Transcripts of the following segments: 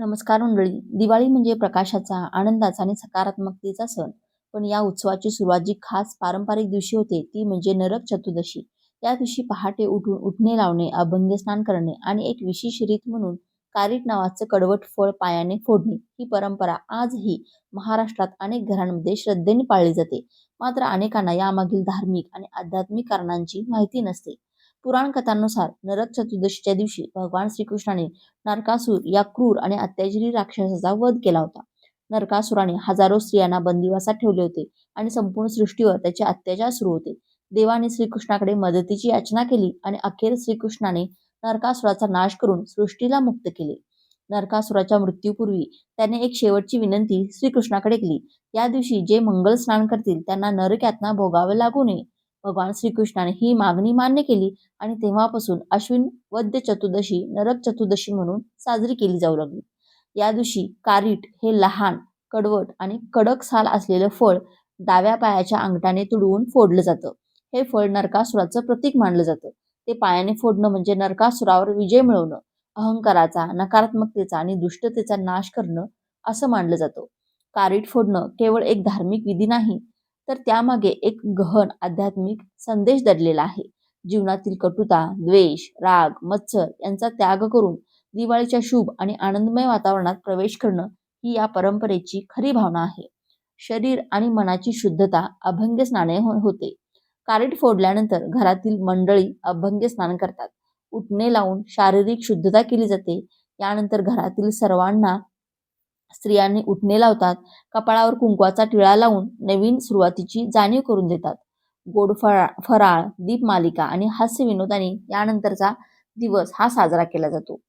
नमस्कार मंडळी. दिवाळी म्हणजे प्रकाशाचा आनंदाचा आणि सकारात्मकतेचा सण. पण या उत्सवाची सुरुवात जी खास पारंपरिक दिवशी होते ती म्हणजे नरक चतुर्दशी. त्या दिवशी पहाटे उठून उठणे लावणे अभंग स्नान करणे आणि एक विशेष रीत म्हणून कारीट नावाचं कडवट फळ पायाने फोडणे ही परंपरा आजही महाराष्ट्रात अनेक घरांमध्ये श्रद्धेने पाळली जाते. मात्र अनेकांना यामागील धार्मिक आणि आध्यात्मिक कारणांची माहिती नसते. पुराण कथांनुसार नरक चतुर्दशीच्या दिवशी भगवान श्रीकृष्णाने नरकासूर या क्रूर आणि अत्याचारी राक्षसाचा वध केला होता. नरकासुराने हजारो स्त्रियांना बंदिवासात ठेवले होते आणि संपूर्ण सृष्टीवर त्याचे अत्याचार सुरू होते. देवाने श्रीकृष्णाकडे मदतीची याचना केली आणि अखेर श्रीकृष्णाने नरकासुराचा नाश करून सृष्टीला मुक्त केले. नरकासुराच्या मृत्यूपूर्वी त्याने एक शेवटची विनंती श्रीकृष्णाकडे केली. या दिवशी जे मंगल स्नान करतील त्यांना नरक यातना भोगावे लागू नये. भगवान श्रीकृष्णाने ही मागणी मान्य केली आणि तेव्हापासून अश्विन वद्य चतुर्दशी नरक चतुर्दशी म्हणून साजरी केली जाऊ लागली. या दिवशी कारीट हे लहान कडवट आणि कडक साल असलेलं फळ डाव्या पायाच्या अंगठाने तुडवून फोडलं जातं. हे फळ नरकासुराचं प्रतीक मानलं जातं. ते पायाने फोडणं म्हणजे नरकासुरावर विजय मिळवणं अहंकाराचा नकारात्मकतेचा आणि दुष्टतेचा नाश करणं असं मानलं जातं. कारीट फोडणं केवळ एक धार्मिक विधी नाही तर त्यामागे एक गहन आध्यात्मिक संदेश दडलेला आहे. जीवनातील कटुता द्वेष राग मत्सर यांचा त्याग करून दिवाळीच्या शुभ आणि आनंदमय वातावरणात प्रवेश करणं ही या परंपरेची खरी भावना आहे. शरीर आणि मनाची शुद्धता अभंग्य स्नाने हो-, होते. कारीट फोडल्यानंतर घरातील मंडळी अभंग्य स्नान करतात. उठणे लावून शारीरिक शुद्धता केली जाते. यानंतर घरातील सर्वांना स्त्रियांनी उठणे लावतात कपाळावर कुंकवाचा टिळा लावून नवीन सुरुवातीची जाणीव करून देतात. गोड फळा फराळ दीपमालिका आणि हास्य विनोदाने यानंतरचा दिवस हा साजरा केला जातो.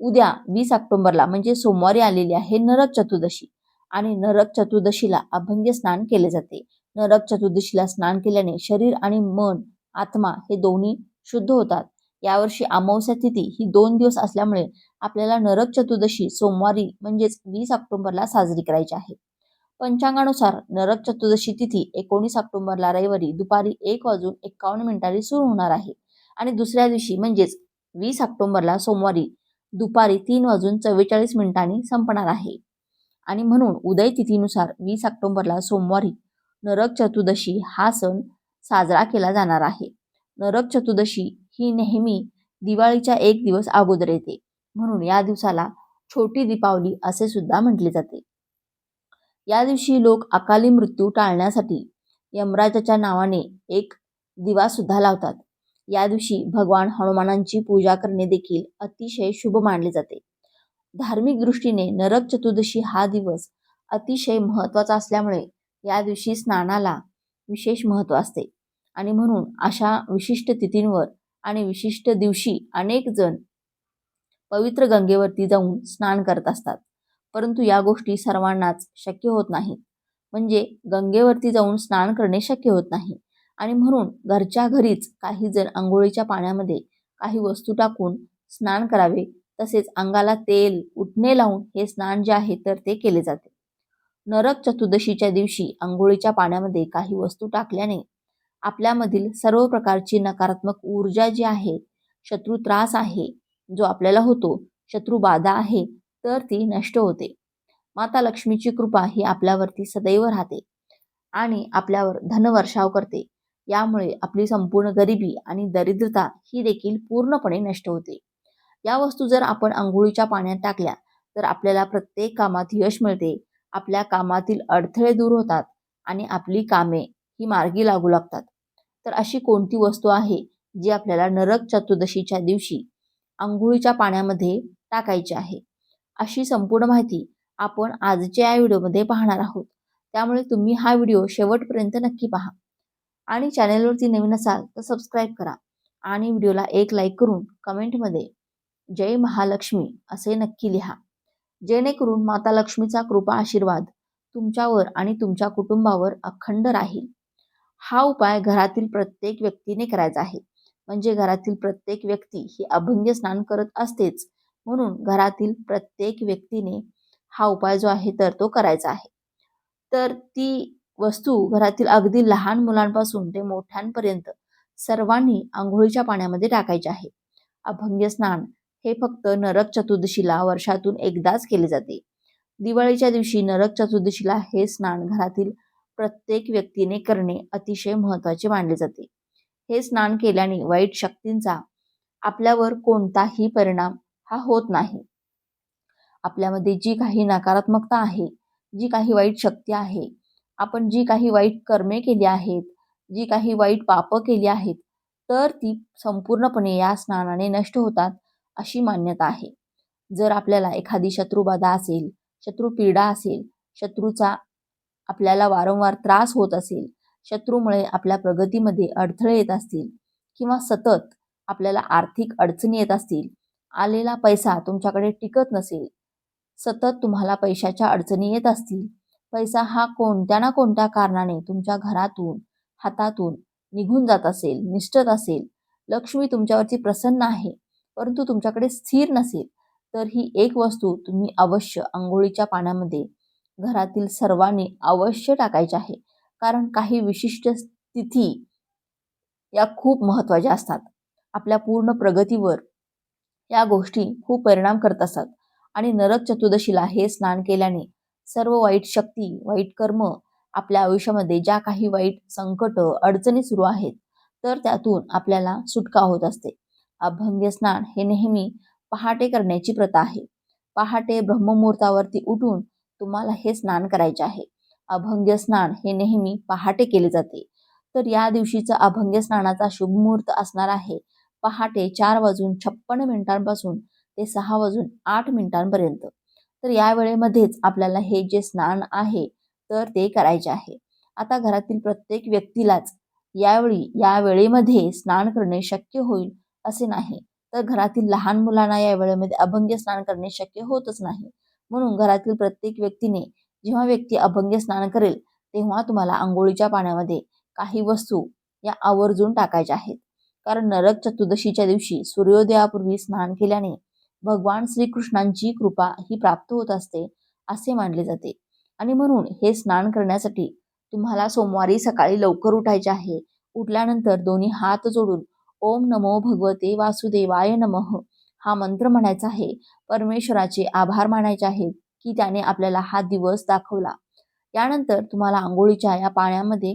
उद्या वीस ऑक्टोबरला म्हणजे सोमवारी आलेली आहे नरक चतुर्दशी आणि नरक चतुर्दशीला अभंग्य स्नान केले जाते. नरक चतुर्दशीला स्नान केल्याने शरीर आणि मन आत्मा हे दोन्ही शुद्ध होतात. यावर्षी अमावस्या तिथी ही दोन दिवस असल्यामुळे आपल्याला नरक चतुर्दशी सोमवारी म्हणजेच वीस ऑक्टोबरला साजरी करायची आहे. पंचांगानुसार नरक चतुर्दशी तिथी एकोणीस ऑक्टोबरला रविवारी दुपारी एक वाजून एकावन्न मिनिटांनी सुरू होणार आहे. आणि दुसऱ्या दिवशी म्हणजेच वीस ऑक्टोबरला सोमवारी दुपारी तीन वाजून चव्वेचाळीस मिनिटांनी संपणार आहे. आणि म्हणून उदय तिथीनुसार वीस ऑक्टोबरला सोमवारी नरक चतुर्दशी हा सण साजरा केला जाणार आहे. नरक चतुर्दशी ही नेहमी दिवाळीच्या एक दिवस अगोदर येते. म्हणून या दिवसाला छोटी दीपावली असे सुद्धा म्हटले जाते. या दिवशी लोक अकाली मृत्यू टाळण्यासाठी यमराजाच्या नावाने एक दिवा सुद्धा लावतात. या दिवशी भगवान हनुमानांची पूजा करणे देखील अतिशय शुभ मानले जाते. धार्मिक दृष्टीने नरक चतुर्दशी हा दिवस अतिशय महत्त्वाचा असल्यामुळे या दिवशी स्नानाला विशेष महत्त्व असते. आणि म्हणून अशा विशिष्ट तिथींवर आणि विशिष्ट दिवशी अनेक जण पवित्र गंगेवरती जाऊन स्नान करत असतात. परंतु या गोष्टी सर्वांनाच शक्य होत नाहीत. म्हणजे गंगेवरती जाऊन स्नान करणे शक्य होत नाही. आणि म्हणून घरच्या घरीच काही जण आंघोळीच्या पाण्यामध्ये काही वस्तू टाकून स्नान करावे. तसेच अंगाला तेल उठणे लावून हे स्नान जे आहे तर ते केले जाते. नरक चतुर्दशीच्या दिवशी आंघोळीच्या पाण्यामध्ये काही वस्तू टाकल्याने आपल्यामधील सर्व प्रकारची नकारात्मक ऊर्जा जी आहे शत्रू त्रास आहे जो आपल्याला होतो शत्रू बाधा आहे तर ती नष्ट होते. माता लक्ष्मीची कृपा ही आपल्यावरती सदैव राहते आणि आपल्यावर धनवर्षाव करते. यामुळे आपली संपूर्ण गरिबी आणि दरिद्रता ही देखील पूर्णपणे नष्ट होते. या वस्तू जर आपण आंघोळीच्या पाण्यात टाकल्या तर आपल्याला प्रत्येक कामात यश मिळते. आपल्या कामातील अडथळे दूर होतात आणि आपली कामे ही मार्गी लागू लागतात. तर अशी कोणती वस्तू आहे जी आपल्याला नरक चतुर्दशीच्या दिवशी आंघोळीच्या पाण्यामध्ये टाकायची आहे. अशी संपूर्ण माहिती आपण आजच्या या व्हिडिओमध्ये पाहणार आहोत. त्यामुळे तुम्ही हा व्हिडिओ शेवटपर्यंत नक्की पहा. आणि चॅनेलवरती नवीन असाल तर सबस्क्राईब करा आणि व्हिडिओला एक लाईक करून कमेंटमध्ये जय महालक्ष्मी असे नक्की लिहा. जेणेकरून माता लक्ष्मीचा कृपा आशीर्वाद तुमच्यावर आणि तुमच्या कुटुंबावर अखंड राहील. हा उपाय घरातील प्रत्येक व्यक्तीने करायचा आहे. म्हणजे घरातील प्रत्येक व्यक्ती ही अभंग्य स्नान करत असतेच. म्हणून घरातील प्रत्येक व्यक्तीने हा उपाय जो आहे तर तो करायचा आहे. तर ती वस्तू घरातील अगदी लहान मुलांपासून ते मोठ्यांपर्यंत सर्वांनी आंघोळीच्या पाण्यामध्ये टाकायचे आहे. अभंग्य स्नान हे फक्त नरक चतुर्दशीला वर्षातून एकदाच केले जाते. दिवाळीच्या दिवशी नरक चतुर्दशीला हे स्नान घरातील प्रत्येक व्यक्तीने करणे अतिशय महत्त्वाचे मानले जाते. हे स्नान केल्याने वाईट शक्तींचा आपल्यावर कोणताही परिणाम हा होत नाही. आपल्यामध्ये जी काही नकारात्मकता आहे जी काही वाईट शक्ती आहे आपण जी काही वाईट कर्मे केली आहेत जी काही वाईट पापं केली आहेत तर ती संपूर्णपणे या स्नानाने नष्ट होतात अशी मान्यता आहे. जर आपल्याला एखादी शत्रुबाधा असेल शत्रू पीडा असेल शत्रूचा आपल्याला वारंवार त्रास होत असेल शत्रूमुळे आपल्या प्रगतीमध्ये अडथळे येत असतील किंवा सतत आपल्याला आर्थिक अडचणी येत असतील आलेला पैसा तुमच्याकडे टिकत नसेल सतत तुम्हाला पैशाच्या अडचणी येत असतील पैसा हा कोणत्या ना कोणत्या कारणाने तुमच्या घरातून हातातून निघून जात असेल निष्ठत असेल लक्ष्मी तुमच्यावरती प्रसन्न आहे परंतु तुमच्याकडे स्थिर नसेल तर ही एक वस्तू तुम्ही अवश्य आंघोळीच्या पाण्यामध्ये घरातील सर्वांनी अवश्य टाकायची आहे. कारण काही विशिष्ट तिथी या खूप महत्त्वाच्या असतात. आपल्या पूर्ण प्रगतीवर या गोष्टी खूप परिणाम करत असतात. आणि नरक चतुर्दशीला हे स्नान केल्याने सर्व वाईट शक्ती वाईट कर्म आपल्या आयुष्यामध्ये ज्या काही वाईट संकट अडचणी सुरू आहेत तर त्यातून आपल्याला सुटका होत असते. अभंग्य स्नान हे नेहमी पहाटे करण्याची प्रथा आहे. पहाटे ब्रह्ममुहूर्तावरती उठून तुम्हाला हे स्नान करायचे आहे. अभंग्य स्नान हे नेहमी पहाटे केले जाते. तर या दिवशीचा अभंग्य स्नानाचा शुभ मुहूर्त असणार आहे. पहाटे चार वाजून छप्पन मिनिटांपासून ते सहा वाजून आठ मिनिटांपर्यंत. तर या वेळेमध्येच आपल्याला हे जे स्नान आहे तर ते करायचे आहे. आता घरातील प्रत्येक व्यक्तीलाच यावेळी या वेळेमध्ये स्नान करणे शक्य होईल असे नाही. तर घरातील लहान मुलांना या वेळेमध्ये अभंग्य स्नान करणे शक्य होतच नाही. म्हणून घरातील प्रत्येक व्यक्तीने जेव्हा व्यक्ती अभंग्य स्नान करेल तेव्हा तुम्हाला आंघोळीच्या पाण्यामध्ये काही वस्तू या आवर्जून टाकायच्या आहेत. कारण नरक चतुर्दशीच्या दिवशी सूर्योदयापूर्वी स्नान केल्याने भगवान श्रीकृष्णांची कृपा ही प्राप्त होत असते असे मानले जाते. आणि म्हणून हे स्नान करण्यासाठी तुम्हाला सोमवारी सकाळी लवकर उठायचे आहे. उठल्यानंतर दोन्ही हात जोडून ओम नमो भगवते वासुदेवाय नमः हा मंत्र म्हणायचा आहे. परमेश्वराचे आभार मानायचे आहेत. की त्याने आपल्याला हा दिवस दाखवला. यानंतर तुम्हाला आंघोळीच्या या पाण्यामध्ये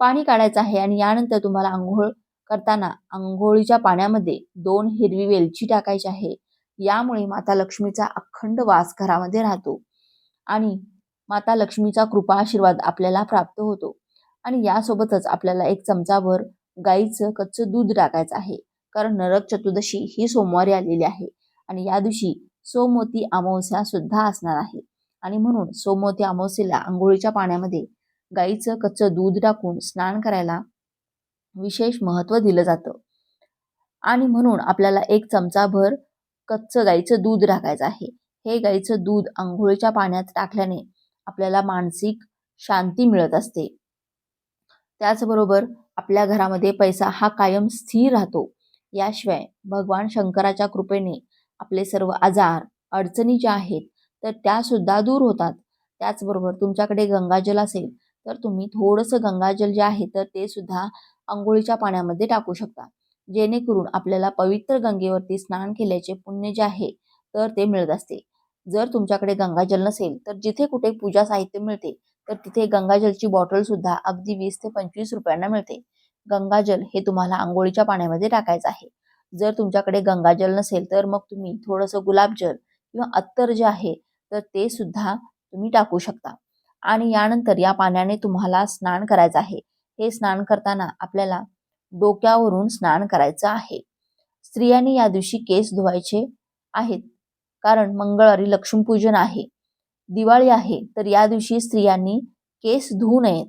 पाणी काढायचं आहे आणि यानंतर तुम्हाला आंघोळ करताना आंघोळीच्या पाण्यामध्ये दोन हिरवी वेलची टाकायची आहे. यामुळे माता लक्ष्मीचा अखंड वास घरामध्ये राहतो आणि माता लक्ष्मीचा कृपा आशीर्वाद आपल्याला प्राप्त होतो आणि यासोबतच आपल्याला एक चमचाभर गाईचं कच्चं दूध टाकायचं आहे. कारण नरक चतुर्दशी ही सोमवारी आलेली आहे आणि या दिवशी सोमवती अमावस्या सुद्धा असणार आहे. आणि म्हणून सोमवती अमावस्येला आंघोळीच्या पाण्यामध्ये गाईचं कच्चं दूध टाकून स्नान करायला विशेष महत्त्व दिलं जातं. आणि म्हणून आपल्याला एक चमचाभर कच्चं गाईचं दूध टाकायचं आहे. हे गाईचं दूध आंघोळीच्या पाण्यात टाकल्याने आपल्याला मानसिक शांती मिळत असते. त्याचबरोबर आपल्या घरामध्ये पैसा हा कायम स्थिर राहतो. याशिवाय भगवान शंकराच्या कृपेने आपले सर्व आजार अडचणी ज्या आहेत तर त्यासुद्धा दूर होतात. त्याचबरोबर तुमच्याकडे गंगाजल असेल तर तुम्ही थोडंसं गंगाजल जे आहे तर ते सुद्धा आंघोळीच्या पाण्यामध्ये टाकू शकता. जेणेकरून आपल्याला पवित्र गंगेवरती स्नान केल्याचे पुण्य जे आहे तर ते मिळत असते. जर तुमच्याकडे गंगाजल नसेल तर जिथे कुठे पूजा साहित्य मिळते तर तिथे गंगाजलची बॉटल सुद्धा अगदी वीस ते पंचवीस रुपयांना मिळते. गंगाजल हे तुम्हाला आंघोळीच्या पाण्यामध्ये टाकायचं आहे. जर तुमच्याकडे गंगाजल नसेल तर मग तुम्ही थोडंसं गुलाबजल किंवा अत्तर जे आहे तर ते सुद्धा तुम्ही टाकू शकता. आणि यानंतर या पाण्याने तुम्हाला स्नान करायचं आहे. हे स्नान करताना आपल्याला डोक्यावरून स्नान करायचं आहे. स्त्रियांनी या दिवशी केस धुवायचे आहेत कारण मंगळवारी लक्ष्मीपूजन आहे. दिवाळी आहे तर या दिवशी स्त्रियांनी केस धुवू नयेत.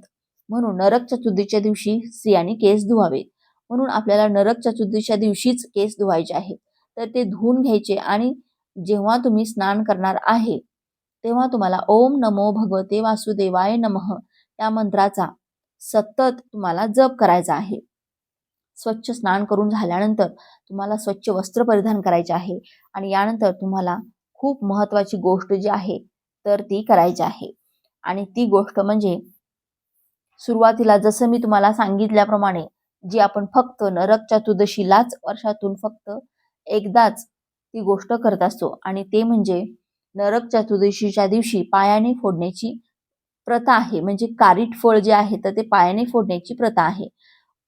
म्हणून नरक चतुर्थीच्या दिवशी स्त्रियांनी केस धुवावे. म्हणून आपल्याला नरक चतुर्थीच्या दिवशीच केस धुवायचे आहेत. तर ते धुवून घ्यायचे आणि जेव्हा तुम्ही स्नान करणार आहे तेव्हा तुम्हाला ओम नमो भगवते वासुदेवाय नमः या मंत्राचा सतत तुम्हाला जप करायचा आहे. स्वच्छ स्नान करून झाल्यानंतर तुम्हाला स्वच्छ वस्त्र परिधान करायचे आहे आणि यानंतर तुम्हाला खूप महत्त्वाची गोष्ट जी आहे तर ती करायची आहे. आणि ती गोष्ट म्हणजे सुरुवातीला जसं मी तुम्हाला सांगितल्याप्रमाणे जी आपण फक्त नरक चतुर्दशीलाच वर्षातून फक्त एकदाच ती गोष्ट करत असतो. आणि ते म्हणजे नरक चतुर्दशीच्या दिवशी पायाने फोडण्याची प्रथा आहे. म्हणजे कारीट फळ जे आहे तर ते पायाने फोडण्याची प्रथा आहे.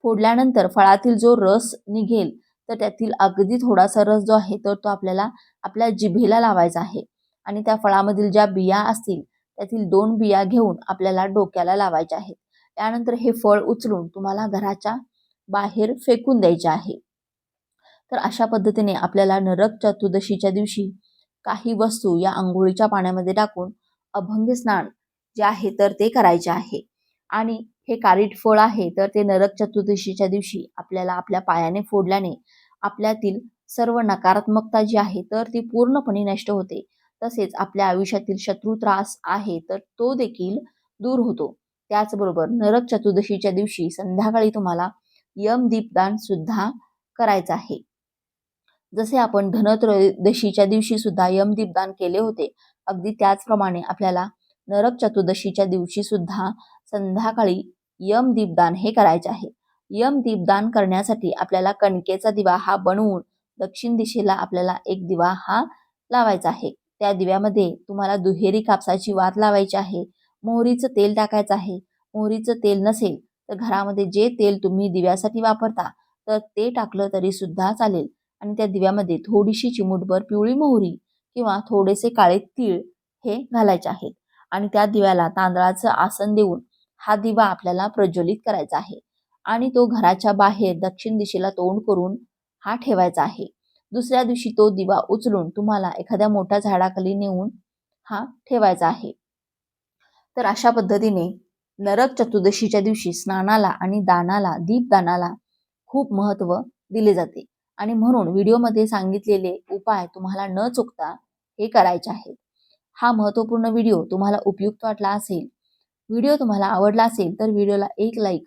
फोडल्यानंतर फळातील जो रस निघेल तर त्यातील अगदी थोडासा रस जो आहे तर तो आपल्याला आपल्या जिभेला लावायचा आहे. आणि त्या फळामधील ज्या बिया असतील त्यातील दोन बिया घेऊन आपल्याला डोक्याला लावायच्या आहेत. त्यानंतर हे फळ उचलून तुम्हाला घराच्या बाहेर फेकून द्यायचे आहे. तर अशा पद्धतीने आपल्याला नरक चतुर्दशीच्या दिवशी काही वस्तू या आंघोळीच्या पाण्यामध्ये टाकून अभंग स्नान जे आहे तर ते करायचे आहे. आणि हे कारीट फळ आहे तर ते नरक चतुर्दशीच्या दिवशी आपल्याला आपल्या पायाने फोडल्याने आपल्यातील सर्व नकारात्मकता जी आहे तर ती पूर्णपणे नष्ट होते. तसेच आपल्या आयुष्यातील शत्रू त्रास आहे तर तो देखील दूर होतो. त्याचबरोबर नरक चतुर्दशीच्या दिवशी संध्याकाळी तुम्हाला यम दीपदान सुद्धा करायचं आहे. जसे आपण धनत्रयोदशीच्या दिवशी सुद्धा यम दीपदान केले होते अगदी त्याचप्रमाणे आपल्याला नरक चतुर्दशीच्या दिवशी सुद्धा संध्याकाळी यम दीपदान हे करायचे आहे. यम दीपदान करण्यासाठी आपल्याला कणकेचा दिवा हा बनवून दक्षिण दिशेला आपल्याला एक दिवा हा लावायचा आहे. त्या दिव्यामध्ये तुम्हाला दुहेरी कापसाची वात लावायची आहे. मोहरीचं तेल टाकायचं आहे. मोहरीचं तेल नसेल तर घरामध्ये जे तेल तुम्ही दिव्यासाठी वापरता तर ते टाकलं तरी सुद्धा चालेल. आणि त्या दिव्यामध्ये थोडीशी चिमूटभर पिवळी मोहरी किंवा थोडेसे काळे तीळ हे घालायचे आहेत. आणि त्या दिव्याला तांदळाचं आसन देऊन हा दिवा आपल्याला प्रज्वलित करायचा आहे. आणि तो घराच्या बाहेर दक्षिण दिशेला तोंड करून हा ठेवायचा आहे. दुसऱ्या दिवशी तो दिवा उचलून तुम्हाला एखाद्या मोठ्या झाडाखाली नेऊन हा ठेवायचा आहे. तर अशा पद्धतीने नरक चतुर्दशीच्या दिवशी स्नानाला आणि दानाला दीपदानाला खूप महत्त्व दिले जाते. आणि म्हणून व्हिडिओमध्ये सांगितलेले उपाय तुम्हाला न चुकता हे करायचे आहेत. हा महत्त्वपूर्ण व्हिडिओ तुम्हाला उपयुक्त वाटला असेल व्हिडिओ तुम्हाला आवडला असेल तर व्हिडिओला एक लाईक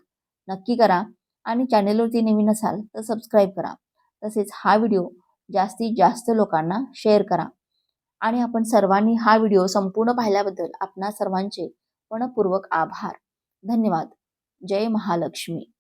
नक्की करा आणि चॅनेलवरती नवीन असाल तर सबस्क्राईब करा. तसेच हा व्हिडिओ जास्तीत जास्त लोकांना शेअर करा. आणि आपण सर्वांनी हा व्हिडिओ संपूर्ण पाहिल्याबद्दल आपणा सर्वांचे मनपूर्वक आभार. धन्यवाद. जय महालक्ष्मी.